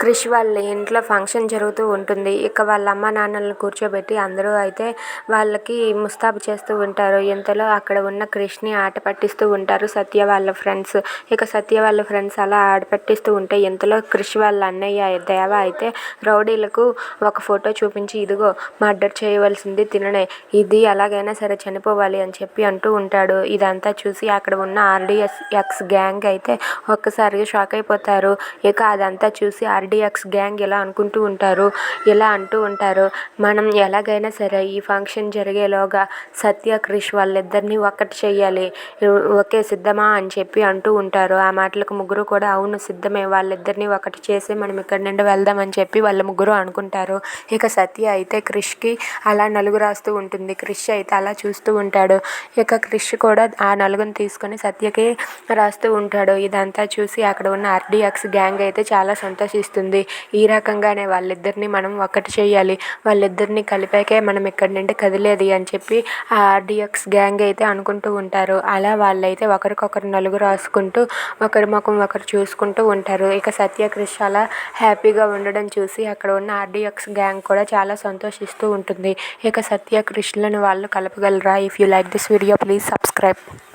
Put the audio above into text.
క్రిష్ వాళ్ళ ఇంట్లో ఫంక్షన్ జరుగుతూ ఉంటుంది. ఇక వాళ్ళ అమ్మ నాన్నలను కూర్చోబెట్టి అందరూ అయితే వాళ్ళకి ముస్తాబు చేస్తూ ఉంటారు. ఇంతలో అక్కడ ఉన్న క్రిష్ని ఆట పట్టిస్తూ ఉంటారు సత్య వాళ్ళ ఫ్రెండ్స్. ఇక సత్య వాళ్ళ ఫ్రెండ్స్ అలా ఆట పట్టిస్తూ ఉంటే ఇంతలో క్రిష్ వాళ్ళ అన్నయ్య దేవ అయితే రౌడీలకు ఒక ఫోటో చూపించి ఇదిగో మర్డర్ చేయవలసింది తిననే. ఇది ఎలాగైనా సరే చనిపోవాలి అని చెప్పి అంటూ ఉంటాడు. ఇదంతా చూసి అక్కడ ఉన్న ఆర్డిఎస్ ఎక్స్ గ్యాంగ్ అయితే ఒక్కసారిగా షాక్ అయిపోతారు. ఇక అదంతా చూసి ఆర్డిఎక్స్ గ్యాంగ్ ఇలా అనుకుంటూ ఉంటారు ఇలా అంటూ ఉంటారు మనం ఎలాగైనా సరే ఈ ఫంక్షన్ జరిగేలోగా సత్య క్రిష్ వాళ్ళిద్దరిని ఒక్కటి చెయ్యాలి. ఓకే సిద్ధమా అని చెప్పి అంటూ ఉంటారు. ఆ మాటలకు ముగ్గురు కూడా అవును సిద్ధమే వాళ్ళిద్దరిని ఒకటి చేసి మనం ఇక్కడి నుండి వెళ్దామని చెప్పి వాళ్ళ ముగ్గురు అనుకుంటారు. ఇక సత్య అయితే క్రిష్కి అలా నలుగు రాస్తూ ఉంటుంది. క్రిష్ అయితే అలా చూస్తూ ఉంటాడు. ఇక క్రిష్ కూడా ఆ నలుగుని తీసుకొని సత్యకి రాస్తూ ఉంటాడు. ఇదంతా చూసి అక్కడ ఉన్న ఆర్డిఎక్స్ గ్యాంగ్ అయితే చాలా సంతోషిస్తుంది. ఈ రకంగానే వాళ్ళిద్దరిని మనం ఒకటి చేయాలి. వాళ్ళిద్దరిని కలిపాకే మనం ఇక్కడి నుండి కదిలేది అని చెప్పి ఆ ఆర్డిఎక్స్ గ్యాంగ్ అయితే అనుకుంటూ ఉంటారు. అలా వాళ్ళైతే ఒకరికొకరు నలుగు రాసుకుంటూ ఒకరి ముఖం ఒకరు చూసుకుంటూ ఉంటారు. ఇక సత్య క్రిష్ అలా హ్యాపీగా ఉండడం చూసి అక్కడ ఉన్న ఆర్డిఎక్స్ గ్యాంగ్ కూడా చాలా సంతోషిస్తూ ఉంటుంది. ఇక సత్య వాళ్ళు కలపగలరా? If you like this video please subscribe